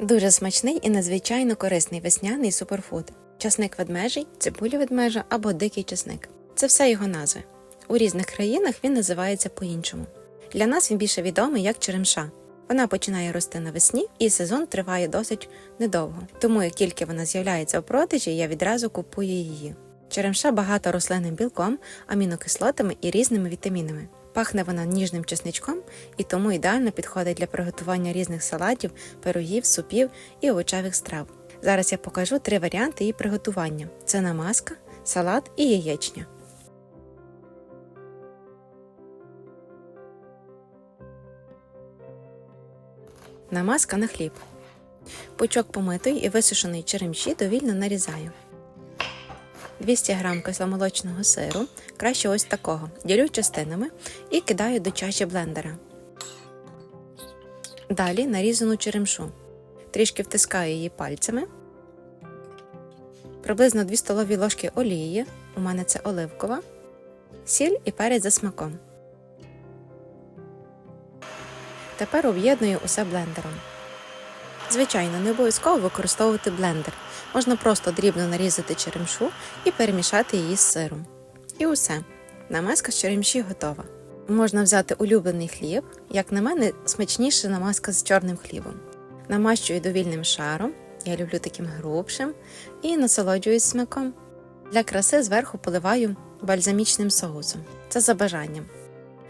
Дуже смачний і надзвичайно корисний весняний суперфуд. Часник ведмежий, цибуля ведмежа або дикий часник. Це все його назви. У різних країнах він називається по-іншому. Для нас він більше відомий як черемша. Вона починає рости навесні, і сезон триває досить недовго. Тому як тільки вона з'являється в продажі, я відразу купую її. Черемша багата рослинним білком, амінокислотами і різними вітамінами. Пахне вона ніжним чесничком і тому ідеально підходить для приготування різних салатів, пирогів, супів і овочевих страв. Зараз я покажу три варіанти її приготування: це намазка, салат і яєчня. Намазка на хліб. Пучок помитої і висушеної черемші довільно нарізаю. 200 г кисломолочного сиру, краще ось такого, ділю частинами і кидаю до чаші блендера. Далі нарізану черемшу. Трішки втискаю її пальцями. Приблизно 2 столові ложки олії, у мене це оливкова, сіль і перець за смаком. Тепер об'єдную усе блендером. Звичайно, не обов'язково використовувати блендер. Можна просто дрібно нарізати черемшу і перемішати її з сиром. І усе. Намазка з черемші готова. Можна взяти улюблений хліб, як на мене, смачніше намазка з чорним хлібом. Намащую довільним шаром, я люблю таким грубшим, і насолоджуюсь смаком. Для краси зверху поливаю бальзамічним соусом. Це за бажанням.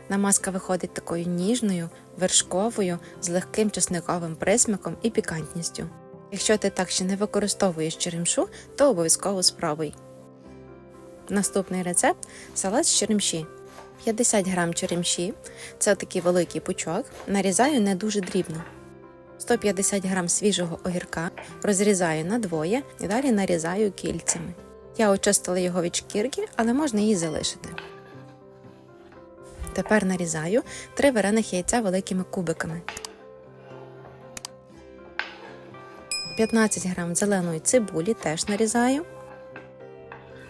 Намазка виходить такою ніжною, вершковою, з легким чесниковим присмаком і пікантністю. Якщо ти так ще не використовуєш черемшу, то обов'язково спробуй. Наступний рецепт салат з черемші. 50 г черемші це такий великий пучок, нарізаю не дуже дрібно. 150 г свіжого огірка розрізаю на двоє і далі нарізаю кільцями. Я очистила його від шкірки, але можна її залишити. Тепер нарізаю 3 варених яйця великими кубиками. 15 грам зеленої цибулі теж нарізаю.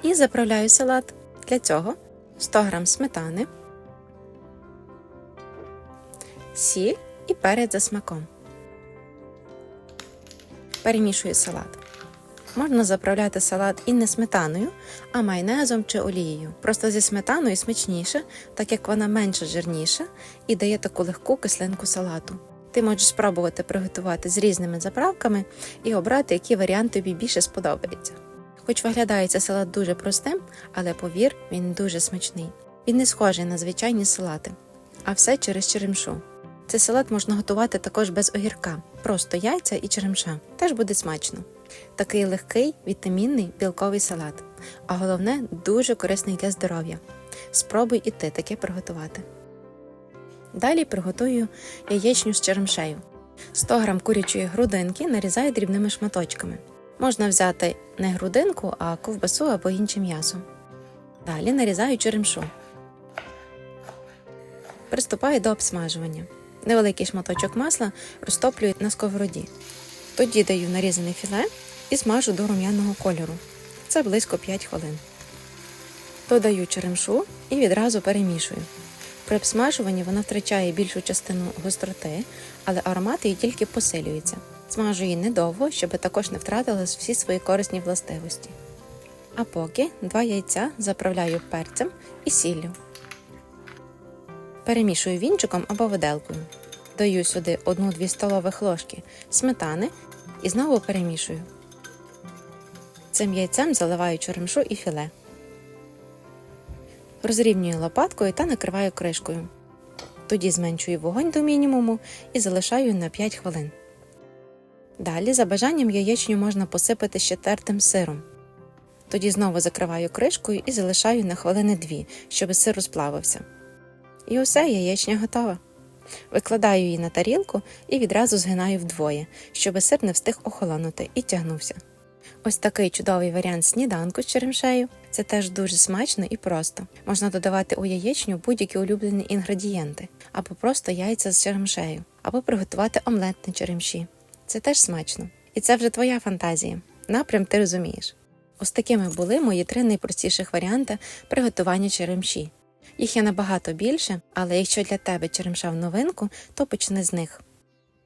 І заправляю салат. Для цього 100 грам сметани, сіль і перець за смаком. Перемішую салат. Можна заправляти салат і не сметаною, а майонезом чи олією. Просто зі сметаною смачніше, так як вона менше жирніша і дає таку легку кислинку салату. Ти можеш спробувати приготувати з різними заправками і обрати, який варіант тобі більше сподобається. Хоч виглядає цей салат дуже простим, але повір, він дуже смачний. Він не схожий на звичайні салати, а все через черемшу. Цей салат можна готувати також без огірка, просто яйця і черемша. Теж буде смачно. Такий легкий, вітамінний білковий салат, а головне дуже корисний для здоров'я. Спробуй і ти таке приготувати. Далі приготую яєчню з черемшею. 100 г курячої грудинки нарізаю дрібними шматочками. Можна взяти не грудинку, а ковбасу або інше м'ясо. Далі нарізаю черемшу. Приступаю до обсмажування. Невеликий шматочок масла розтоплюю на сковороді. Тоді даю нарізане філе і смажу до рум'яного кольору. Це близько 5 хвилин. Додаю черемшу і відразу перемішую. При обсмажуванні вона втрачає більшу частину гостроти, але аромат її тільки посилюється. Смажу її недовго, щоб також не втратила всі свої корисні властивості. А поки два яйця заправляю перцем і сіллю. Перемішую вінчиком або виделкою. Даю сюди 1-2 столових ложки сметани і знову перемішую. Цим яйцем заливаю черемшу і філе. Розрівнюю лопаткою та накриваю кришкою. Тоді зменшую вогонь до мінімуму і залишаю на 5 хвилин. Далі, за бажанням, яєчню можна посипати ще тертим сиром. Тоді знову закриваю кришкою і залишаю на хвилини 2, щоб сир розплавився. І усе яєчня готова. Викладаю її на тарілку і відразу згинаю вдвоє, щоб сир не встиг охолонути і тягнувся. Ось такий чудовий варіант сніданку з черемшею. Це теж дуже смачно і просто. Можна додавати у яєчню будь-які улюблені інгредієнти, або просто яйця з черемшею, або приготувати омлет на черемші. Це теж смачно. І це вже твоя фантазія. Напрям ти розумієш. Ось такими були мої три найпростіших варіанти приготування черемші. Їх є набагато більше, але якщо для тебе черемша в новинку, то почни з них.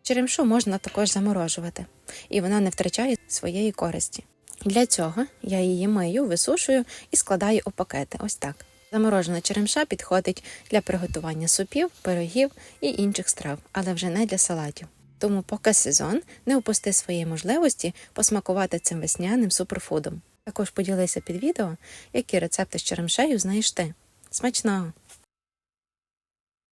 Черемшу можна також заморожувати, і вона не втрачає своєї користі. Для цього я її мию, висушую і складаю у пакети. Ось так. Заморожена черемша підходить для приготування супів, пирогів і інших страв, але вже не для салатів. Тому, поки сезон, не упусти свої можливості посмакувати цим весняним суперфудом. Також поділися під відео, які рецепти з черемшею знаєш ти. Смачного!